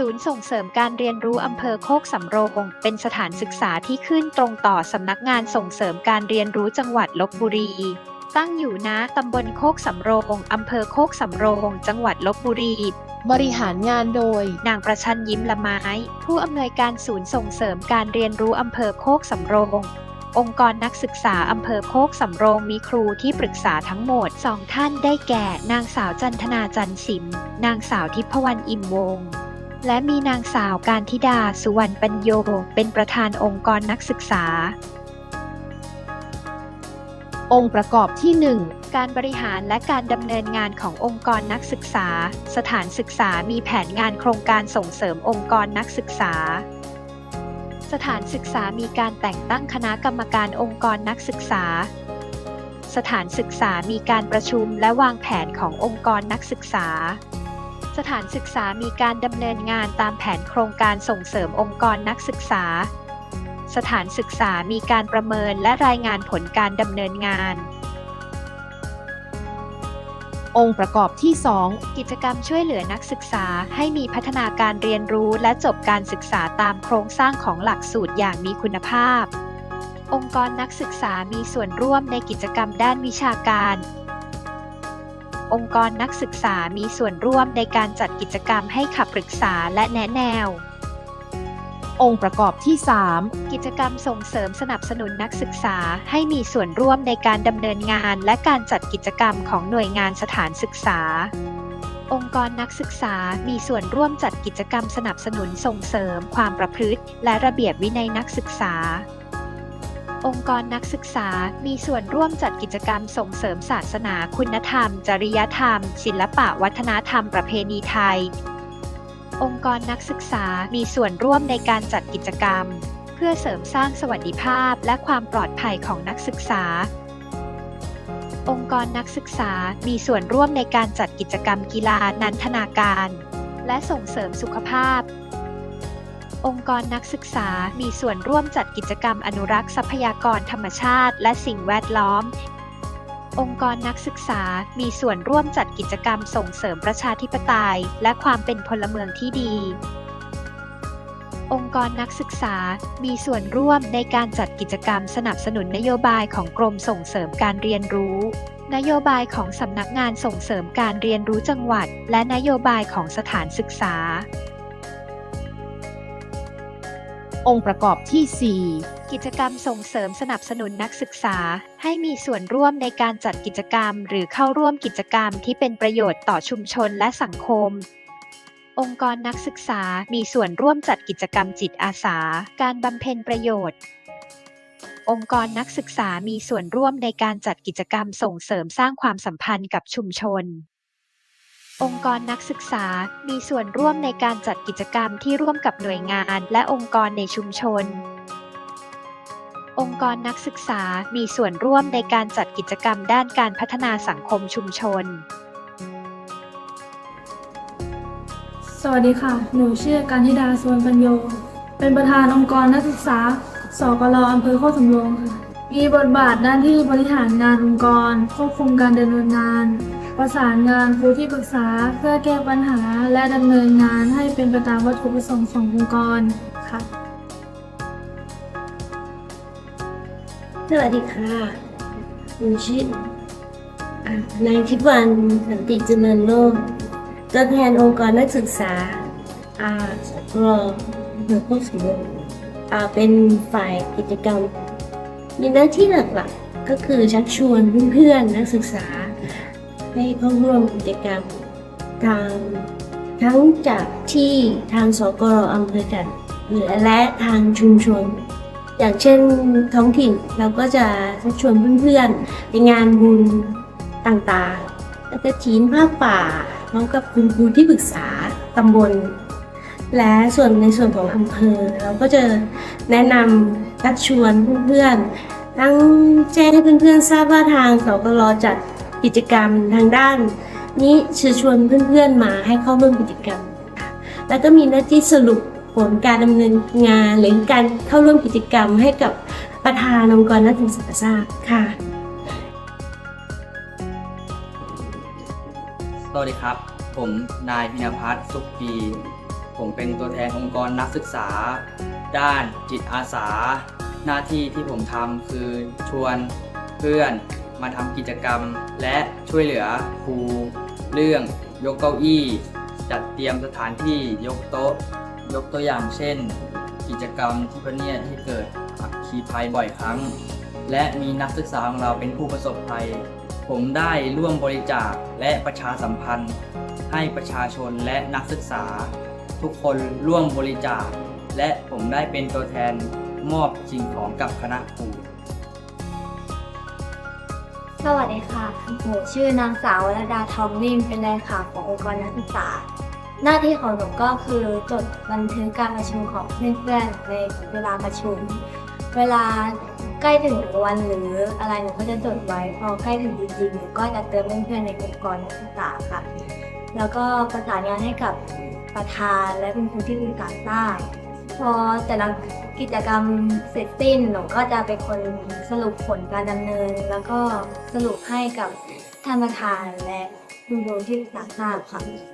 ศูนย์ส่งเสริมการเรียนรู้อำเภอโคกสำโรง เป็นสถานศึกษาที่ขึ้นตรงต่อสำนักงานส่งเสริมการเรียนรู้จังหวัดลบบุรี ตั้งอยู่ณตำบลโคกสำโรงอำเภอโคกสำโรง จังหวัดลบบุรีบริหารงานโดย นางประชันยิ้มละไม้ ผู้อำนวยการศูนย์ส่งเสริมการเรียนรู้อำเภอโคกสำโรง องค์กรนักศึกษาอำเภอโคกสำโรงมีครูที่ปรึกษาทั้งหมดสองท่านได้แก่ นางสาวจันทนาจันสิมนางสาวทิพวรรณอิ่มวงศ์ และมีนางสาวการธิดาสุวรรณปัญโย เป็นประธานองค์กรนักศึกษา องค์ประกอบที่การบริหารและการดำเนินงานขององค์กรนักศึกษา สถานศึกษามีแผนงานโครงการส่งเสริมองค์กรนักศึกษา สถานศึกษามีการแต่งตั้งคณะกรรมการองค์กรนักศึกษา สถานศึกษามีการประชุมและวางแผนขององค์กรนักศึกษา สถานศึกษามีการดำเนินงานตามแผนโครงการส่งเสริมองค์กรนักศึกษา สถานศึกษามีการประเมินและรายงานผลการดำเนินงาน องค์ประกอบที่กิจกรรมช่วยเหลือนักศึกษาให้มีพัฒนาการเรียนรู้และจบการศึกษาตามโครงสร้างของหลักสูตรอย่างมีคุณภาพ องค์กรนักศึกษามีส่วนร่วมในกิจกรรมด้านวิชาการ องค์กรนักศึกษามีส่วนร่วมในการจัดกิจกรรมให้ขับปรึกษาและแนะแนว2องค์ประกอบที่กิจกรรมส่งเสริมสนับสนุนนักศึกษาให้มีส่วนร่วมในการดำเนินงานและการจัดกิจกรรมของหน่วยงานสถานศึกษาองค์กรนักศึกษามีส่วนร่วมจัดกิจกรรมสนับสนุนส่งเสริมความประพฤติ และระเบียบวินัยนักศึกษา องค์กรนักศึกษา มีส่วนร่วมจัดกิจกรรมส่งเสริมศาสนา คุณธรรม จริยธรรม ศิลปะวัฒนธรรมประเพณีไทย องค์กรนักศึกษา มีส่วนร่วมในการจัดกิจกรรม เพื่อเสริมสร้างสวัสดิภาพและความปลอดภัยของนักศึกษา องค์กรนักศึกษา มีส่วนร่วมในการจัดกิจกรรมกีฬานันทนาการ และส่งเสริมสุขภาพ องค์กรนักศึกษา มีส่วนร่วมจัดกิจกรรมอนุรักษ์ทรัพยากรธรรมชาติ และสิ่งแวดล้อม องค์กรนักศึกษา มีส่วนร่วมจัดกิจกรรมส่งเสริมประชาธิปไตย และความเป็นพลเมืองที่ดีองค์กรนักศึกษา มีส่วนร่วมในการจัดกิจกรรมสนับสนุนนโยบายของกรมส่งเสริมการเรียนรู้ นโยบายของสำนักงานส่งเสริมการเรียนรู้จังหวัด และนโยบายของสถานศึกษา องค์ประกอบที่กิจกรรมส่งเสริมสนับสนุนนักศึกษา ให้มีส่วนร่วมในการจัดกิจกรรม หรือเข้าร่วมกิจกรรมที่เป็นประโยชน์ต่อชุมชนและสังคมองค์กรนักศึกษามีส่วนร่วมจัดกิจกรรมจิตอาสา การบำเพ็ญประโยชน์ องค์กรนักศึกษามีส่วนร่วมในการจัดกิจกรรมส่งเสริมสร้างความสัมพันธ์กับชุมชน องค์กรนักศึกษา มีส่วนร่วมในการจัดกิจกรรมที่ร่วมกับหน่วยงานและองค์กรในชุมชน องค์กรนักศึกษา มีส่วนร่วมในการจัดกิจกรรมด้านการพัฒนาสังคมชุมชน สวัสดีค่ะ หนูชื่อการธิดาสวนปัญโย เป็นประธานองค์กรนักศึกษา สกลอำเภอโคกสำโรงค่ะ มีบทบาทหน้าที่บริหารงานองค์กร ควบคุมการดำเนินงาน ประสานงานครูที่ปรึกษาเพื่อแก้ปัญหาและดำเนินงานให้เป็นไปตามวัตถุประสงค์ขององค์กรค่ะ สวัสดีค่ะหนูชื่อนายทิพวรรณสันติเจริญโลกตัวแทนองค์กรนักศึกษาอ่ารอหนูผู้สูงอ่าเป็นฝ่ายกิจกรรม มีหน้าที่หลักๆก็คือชักชวนเพื่อนๆนักศึกษา ให้เข้าร่วมกิจกรรมทางทั้งจากที่ทางสกรอำเภอจัดหรือและทางชุมชน อย่างเช่นท้องถิ่นเราก็จะชักชวนเพื่อนๆไปงานบุญต่างๆ แล้วก็จีนภาคป่าพร้อมกับคุณครูที่ปรึกษาตำบล และส่วนในส่วนของอำเภอ เราก็จะแนะนำชักชวนเพื่อนๆทั้งแจ้งให้เพื่อนๆทราบว่าทางสกลจัด กิจกรรมทางด้าน นี้เชิญชวนเพื่อนๆมาให้เข้าร่วมกิจกรรมค่ะแล้วก็มีหน้าที่สรุปผลการดำเนินงานหรือการเข้าร่วมกิจกรรมให้กับประธานองค์กรนักศึกษาทราบค่ะ สวัสดีครับ ผมนายพินพัฒน์สุขปี ผมเป็นตัวแทนองค์กรนักศึกษา ด้านจิตอาสา หน้าที่ที่ผมทำคือชวนเพื่อน มาทำกิจกรรม และช่วยเหลือครูเรื่องยกเก้าอี้ จัดเตรียมสถานที่ยกโต๊ะ ยกตัวอย่างเช่น กิจกรรมที่พระเนียที่เกิดอัคคีภัยบ่อยครั้ง และมีนักศึกษาของเราเป็นผู้ประสบภัย ผมได้ร่วมบริจาคและประชาสัมพันธ์ ให้ประชาชนและนักศึกษา ทุกคนร่วมบริจาค และผมได้เป็นตัวแทนมอบสิ่งของกับคณะครู สวัสดีค่ะ หนูชื่อนางสาววรดาทองนิ่มเป็นเลขาขององค์กรนักศึกษา หน้าที่ของหนูก็คือจดบันทึกการประชุมของเพื่อนๆในเวลาประชุม เวลาใกล้ถึงวันหรืออะไรหนูก็จะจดไว้ พอใกล้ถึงจริงๆหนูก็จะเตือนเพื่อนๆในองค์กรนักศึกษาค่ะ แล้วก็ประสานงานให้กับประธานและคุณครูที่ปรึกษาทราบพอแต่ละ กิจกรรมเสร็จสิ้นหนูก็จะเป็นคนสรุปผลการดำเนิน แล้วก็สรุปให้กับท่านประธานและคุณครูที่ปรึกษาทราบค่ะ